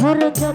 ধৈর্য